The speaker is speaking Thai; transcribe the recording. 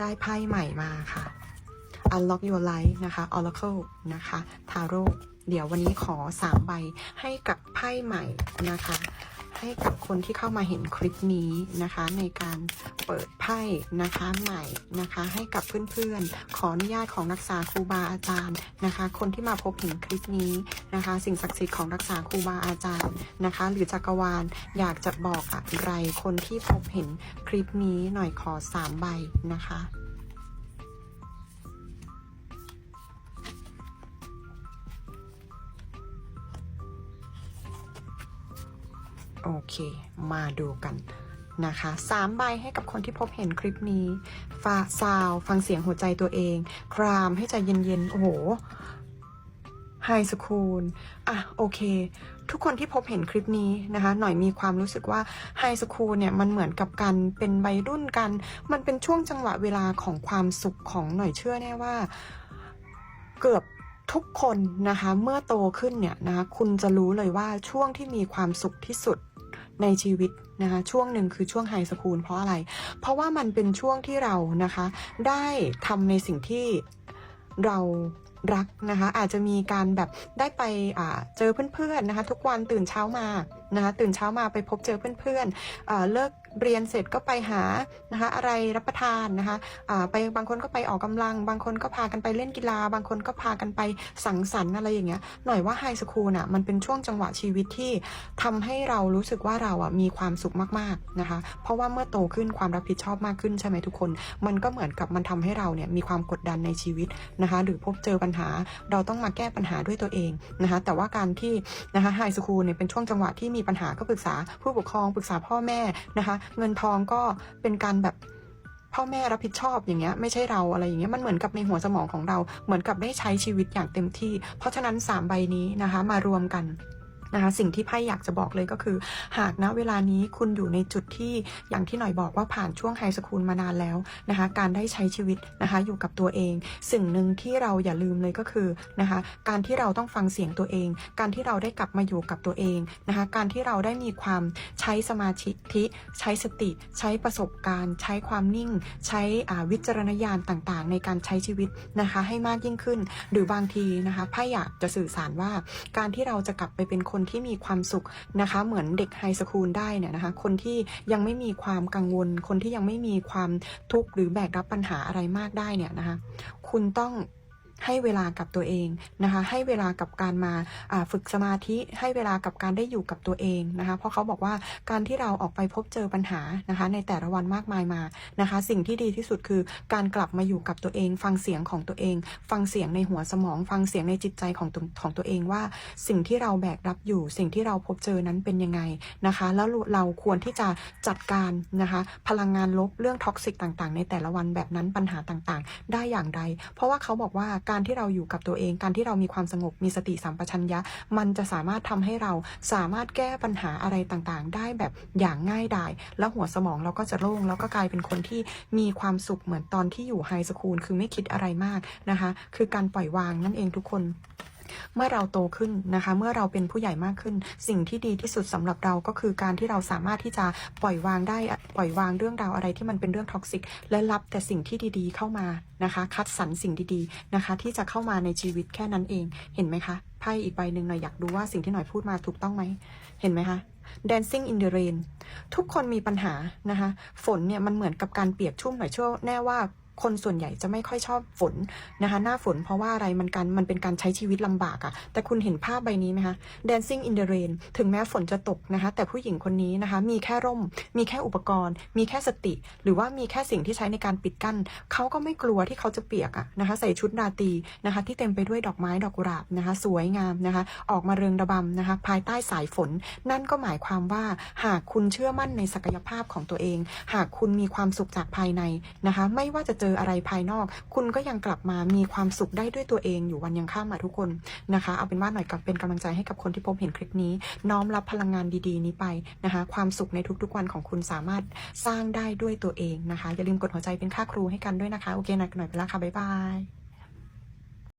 ได้ไพ่ใหม่มาค่ะ Unlock Your Life นะคะ Oracle นะคะ Tarot เดี๋ยววันนี้ขอ 3 ใบให้กับไพ่ใหม่นะคะ ให้กับคนที่เข้ามาเห็นคลิปนี้นะคะ ในการเปิดไพ่นะคะใหม่นะคะ ให้กับเพื่อนๆ ขออนุญาตของรักษาครูบาอาจารย์นะคะ คนที่มาพบเห็นคลิปนี้นะคะ สิ่งศักดิ์สิทธิ์ของรักษาครูบาอาจารย์นะคะ หรือจักรวาลอยากจะบอกอะไรคนที่พบเห็นคลิปนี้หน่อยขอ3ใบนะคะ โอเค มาดูกันนะคะสามใบให้กับคนที่พบเห็นคลิปนี้ฟาซาวฟังเสียงหัวใจตัวเอง ครามให้ใจเย็นๆ โอ้โหไฮสคูลอะ โอเค ทุกคนที่พบเห็นคลิปนี้นะคะ หน่อยมีความรู้สึกว่าไฮสคูลเนี่ย มันเหมือนกับการเป็นวัยรุ่นกัน มันเป็นช่วงจังหวะเวลาของความสุขของหน่อยเชื่อแน่ว่า เกือบทุกคนนะคะ เมื่อโตขึ้นเนี่ยนะคะคุณจะรู้เลยว่าช่วงที่มีความสุขที่สุด ในชีวิตนะคะช่วงหนึ่งคือช่วงไฮสคูลเพราะอะไร เพราะว่ามันเป็นช่วงที่เรานะคะ ได้ทำในสิ่งที่เรารักนะคะ อาจจะมีการแบบได้ไปเจอเพื่อนๆนะคะ ทุกวันตื่นเช้ามานะคะตื่นเช้ามาไปพบเจอเพื่อนๆอ่าเลิกเรียนเสร็จก็ไปหานะคะอะไรรับประทานนะคะอ่าไปบางคนก็ไปออกกำลัง บางคนก็พากันไปเล่นกีฬา บางคนก็พากันไปสังสรรค์อะไรอย่างเงี้ยหน่อยว่าไฮสคูลน่ะมันเป็นช่วงจังหวะชีวิตที่ทำให้เรารู้สึกว่าเราอะมีความสุขมากๆนะคะเพราะว่าเมื่อโตขึ้นความรับผิดชอบมากขึ้นใช่ไหมทุกคน มันก็เหมือนกับมันทำให้เราเนี่ยมีความกดดันในชีวิตนะคะหรือพบเจอปัญหาเราต้องมาแก้ปัญหาด้วยตัวเองนะคะแต่ว่าการที่นะคะไฮสคูลเนี่ยเป็นช่วงจังหวะที่มีปัญหาก็ปรึกษาผู้ปกครองปรึกษาพ่อแม่นะคะ เงินทองก็เป็นการแบบพ่อแม่รับผิดชอบอย่างเงี้ยไม่ใช่เราอะไรอย่างเงี้ยมันเหมือนกับในหัวสมองของเรา เหมือนกับได้ใช้ชีวิตอย่างเต็มที่ เพราะฉะนั้น3ใบนี้นะคะมารวมกัน นะคะสิ่งที่ไพ่อยากจะบอกเลยก็คือ หากณเวลานี้คุณอยู่ในจุดที่อย่างที่หน่อยบอกว่าผ่านช่วงไฮสคูลมานานแล้วนะคะการได้ใช้ชีวิตนะคะอยู่กับตัวเอง สิ่งหนึ่งที่เราอย่าลืมเลยก็คือนะคะการที่เราต้องฟังเสียงตัวเอง การที่เราได้กลับมาอยู่กับตัวเองนะคะการที่เราได้มีความใช้สมาธิ ใช้สติ ใช้ประสบการณ์ ใช้ความนิ่ง ใช้วิจารณญาณต่างๆ ในการใช้ชีวิตนะคะให้มากยิ่งขึ้น หรือบางทีนะคะไพ่อยากจะสื่อสารว่าการที่เราจะกลับไปเป็นคนที่มีความสุขนะคะ เหมือนเด็กไฮสคูลได้เนี่ยนะคะ คนที่ยังไม่มีความกังวล คนที่ยังไม่มีความทุกข์หรือแบกรับปัญหาอะไรมากได้เนี่ยนะคะ คุณต้อง ให้เวลากับตัวเองนะคะให้เวลากับการมาฝึกสมาธิให้เวลากับการได้อยู่กับตัวเองนะคะเพราะเขาบอกว่าการที่เราออกไปพบเจอปัญหานะคะในแต่ละวันมากมายมานะคะสิ่งที่ดีที่สุดคือการกลับมาอยู่กับตัวเอง ฟังเสียงของตัวเอง ฟังเสียงในหัวสมอง ฟังเสียงในจิตใจของตัวของตัวเองว่า สิ่งที่เราแบกรับอยู่ สิ่งที่เราพบเจอนั้นเป็นยังไงนะคะแล้วเราควรที่จะจัดการนะคะพลังงานลบเรื่องท็อกซิกต่างๆ ในแต่ละวันแบบนั้นปัญหาต่างๆ ได้อย่างไร เพราะว่าเขาบอกว่าการที่เราอยู่กับตัวเอง การที่เรามีความสงบมีสติสัมปชัญญะ มันจะสามารถทำให้เราสามารถแก้ปัญหาอะไรต่างๆ ได้แบบอย่างง่ายดายแล้วหัวสมองเราก็จะโล่งแล้วก็กลายเป็นคนที่มีความสุขเหมือนตอนที่อยู่ไฮสคูลคือไม่คิดอะไรมากนะคะ คือการปล่อยวางนั่นเองทุกคน เมื่อเราโตขึ้นนะคะ เมื่อเราเป็นผู้ใหญ่มากขึ้น สิ่งที่ดีที่สุดสำหรับเราก็คือการที่เราสามารถที่จะปล่อยวางได้ปล่อยวางเรื่องราวอะไรที่มันเป็นเรื่องท็อกซิกและรับแต่สิ่งที่ดีๆเข้ามานะคะ คัดสรรสิ่งดีๆนะคะ ที่จะเข้ามาในชีวิตแค่นั้นเองเห็นไหมคะไพ่อีกใบหนึ่งหน่อยอยากดูว่าสิ่งที่หน่อยพูดมาถูกต้องไหมเห็นไหมคะ Dancing in the rain ทุกคนมีปัญหานะคะ ฝนเนี่ยมันเหมือนกับการเปียกชุ่มหน่อยเชื่อแน่ว่า คนส่วนใหญ่จะไม่ค่อยชอบฝนนะคะหน้าฝนเพราะว่าอะไรมันการมันเป็นการใช้ชีวิตลำบากอะแต่คุณเห็นภาพใบนี้ไหมคะ Dancing in the rain ถึงแม้ฝนจะตกนะคะ แต่ผู้หญิงคนนี้นะคะ มีแค่ร่ม มีแค่อุปกรณ์ มีแค่สติ หรือว่ามีแค่สิ่งที่ใช้ในการปิดกั้นเขาก็ไม่กลัวที่เขาจะเปียกอะนะคะ ใส่ชุดราตรีนะคะ ที่เต็มไปด้วยดอกไม้ดอกกุหลาบนะคะ สวยงามนะคะ ออกมาเริงระบำนะคะ ภายใต้สายฝน นั่นก็หมายความว่าหากคุณเชื่อมั่นในศักยภาพของตัวเอง หากคุณมีความสุขจากภายในนะคะ ไม่ว่าจะเจออะไรภายนอก คุณก็ยังกลับมามีความสุขได้ด้วยตัวเองอยู่วันยังข้ามมาทุกคนนะคะ เอาเป็นว่าหน่อยกับเป็นกำลังใจให้กับคนที่พบเห็นคลิปนี้ น้อมรับพลังงานดีๆ นี้ไปนะคะ ความสุขในทุกๆวันของคุณสามารถสร้างได้ด้วยตัวเองนะคะ อย่าลืมกดหัวใจเป็นค่าครูให้กันด้วยนะคะ โอเคน่อยหน่อยไปแล้วค่ะบ๊ายบาย